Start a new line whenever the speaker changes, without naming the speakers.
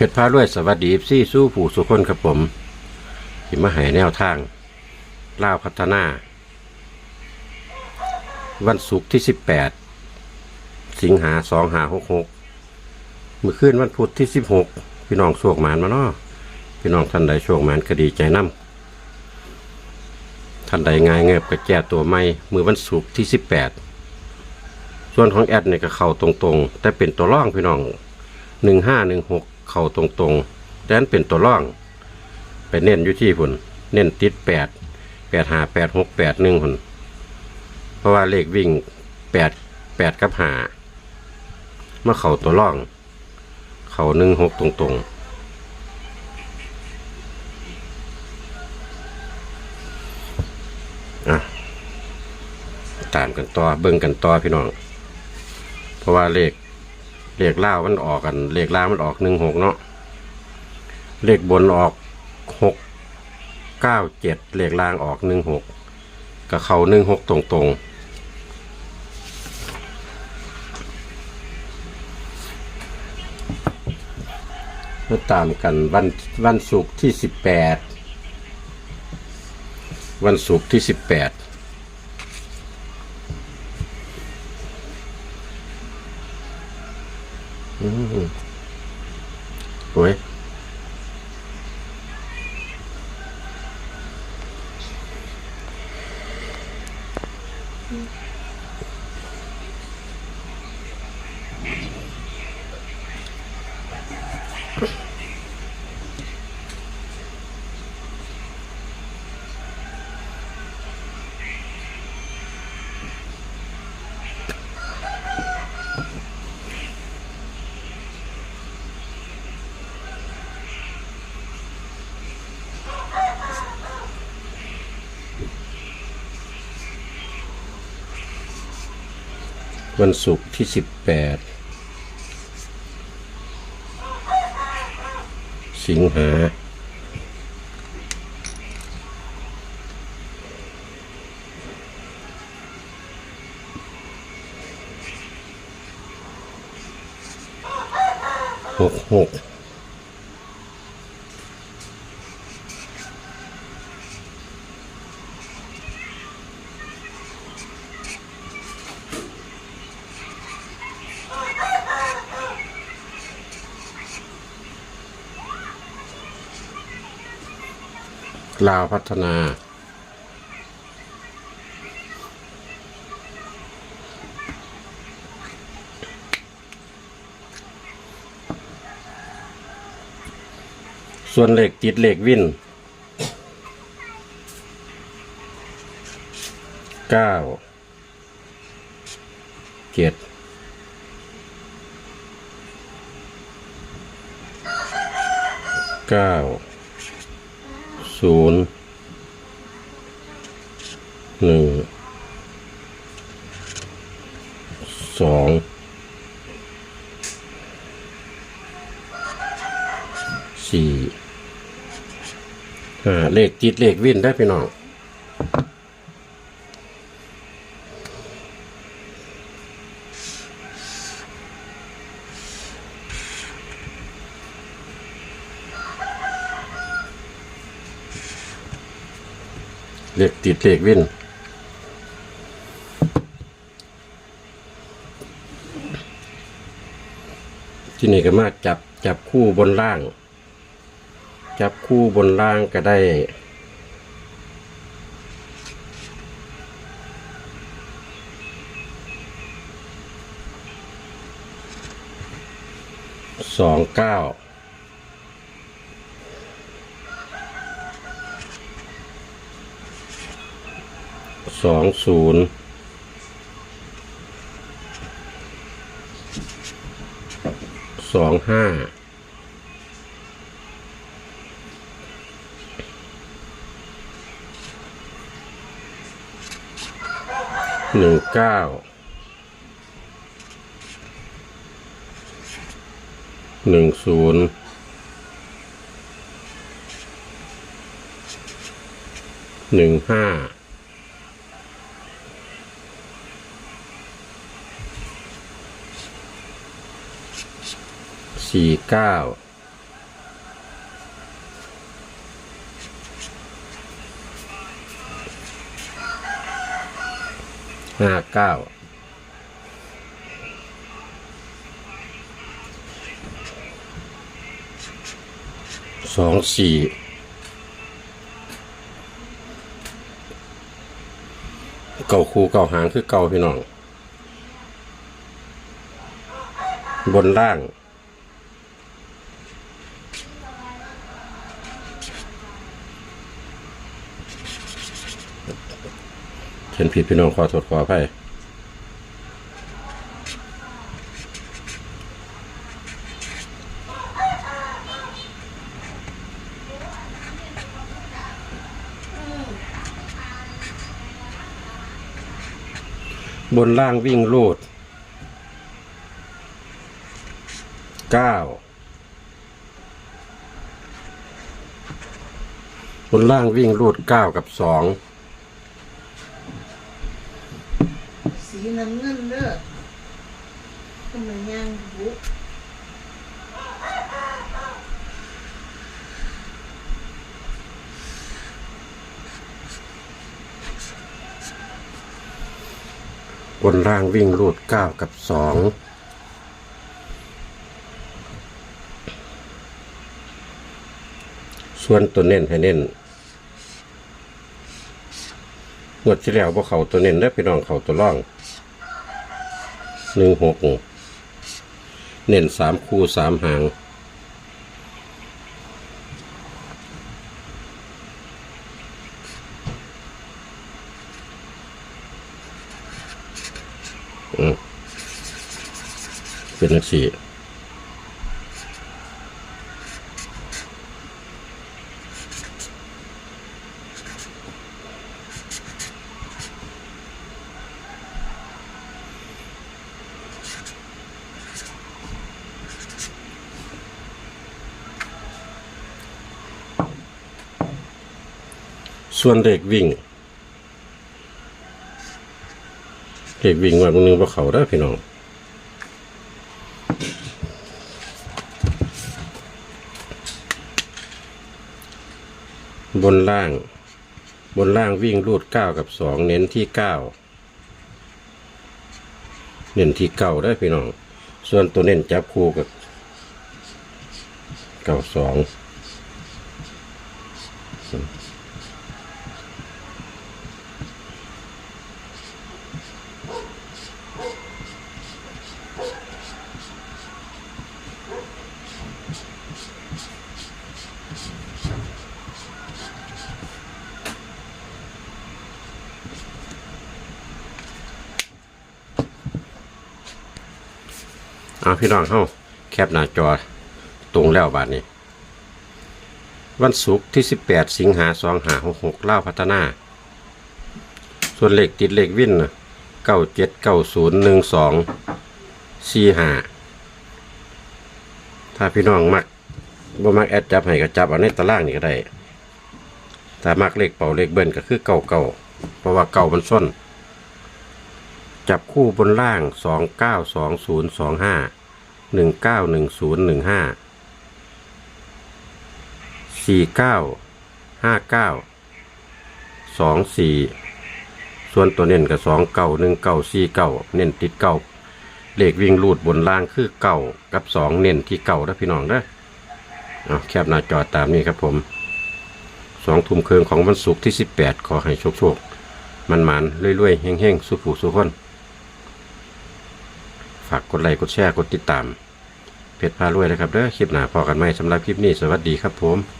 เพชรพารวยสวัสดีซี่สู้ผู้สุคนครับผมทิมาหายแนวทางล่าพัฒนา วันศุกร์ที่ 18 สิงหาสองหาหกหกเมื่อคืนวันพุธที่ 16 พี่น้องโชคหมานมาเนาะพี่น้องท่านใดโชคหมานคดีใจน้ำท่านใดง่ายเงียบกระแจตัวไม่มือวันศุกร์ที่ 18 ส่วนของแอดเนี่ยก็เข้าตรงๆ แต่เป็นตัวร่องพี่น้อง 1516 เข่าตรงๆแต่นั้นเป็นตัวร่อง ไปเน้นอยู่ที่พุ่นเน้นติดแปดแปดหาแปดหกแปดหนึ่งพุ่นเพราะว่าเลขวิ่งแปดแปดกับหาเมื่อเข่าตัวร่อง เข่าหนึ่งหกตรงๆอะตามกันต่อเบิ่งกันต่อพี่น้อง เพราะว่าเลข เลขล่ามันออกกัน เลขล่างมันออกหนึ่งหกเนาะเลขบนออกหกเก้าเจ็ดเลขล่างออกหนึ่งหกกับเขาหนึ่งหกตรงๆมาตามกันวันวันศุกร์ที่สิบแปดวันศุกร์ที่สิบแปด โอ้ย วันศุกร์ที่สิบแปดสิงหาหกหก ลาวพัฒนา ส่วนเหล็กติดเหล็กวิ่นเก้าเจ็ดเก้า ศูนย์หนึ่งสองสี่ห้าเลขติดเลขวินได้พี่น้อง เลขติดเลขวินที่นี่ก็มาจับจับคู่บนล่าง จับคู่บนล่างก็ได้สองเก้า สองศูนย์สองห้าหนึ่งเก้าหนึ่งศูนย์หนึ่งห้า สี่เก้าห้าเก้าสองสี่เก่าคูเก่าหางคือเก่าพี่น้อง บนล่าง ขียนผิดพี่น้องขอโทษขออภัยบนล่างวิ่งลูดเก้าบนล่างวิ่งลูดเก้ากับสอง
สีน้ำเงินเด้อทำไมย่างบุ
บนล่างวิ่งรูดเก้ากับสองส่วนตัวเน้นให้เน้นงวดที่แล้วพวกเขาตัวเน้นได้พี่น้องเขาตัวร่อง หนึ่งหกเน้นสามคู่สามหางอืมเป็นนักสี่ ส่วนเด็กวิ่งเด็กวิ่งวันนึงว่าเขาได้พี่น้องบนล่าง บนล่างวิ่งรูดเก้ากับสองเน้นที่เก้าเน้นที่เก้าได้พี่น้อง ส่วนตัวเน้นจับคู่กับเก้าสอง เอาพี่น้องเข้าแคปหน้าจอตรงแล้วบาทนี้ วันศุกร์ที่ 18 สิงหาสองหาหกหกเล่าพัฒนา ส่วนเลขติดเลขวินนเก้าเจ็ดเก้าศูนย์หนึ่งสองสี่หาถ้าพี่น้องมักบ่มักแอดจับให้ก็จับเอาในตารางนี่ก็ได้ ถ้ามักเลขเป่าเลขเบิ้ลก็คือเก่าเก่าเพราะว่าเก่ามันส้น จับคู่บนล่างสองเก้าสองศูนย์สองห้าหนึ่งเก้าหนึ่งศูนย์หนึ่งห้าสี่เก้าห้าเก้าสองสี่ส่วนตัวเน้นกับสองเก้าหนึ่งเก้าสี่เก้าเน้นติดเก้าเลขวิ่งลูดบนล่างคือเก้ากับสองเน้นที่เก้านะพี่น้องเด้เอาแคบหน้าจอตามนี้ครับผมสองทุ่มครึ่งของวันศุกร์ที่สิบแปดขอให้โชคโชคๆมันมันๆเรื่อยๆเฮงๆสุผู้สุขคน ฝากกดไลค์กดแชร์กดติดตาม เพจพารวยนะครับเด้อคลิปหน้าพอกันไหมสำหรับคลิปนี้สวัสดีครับผม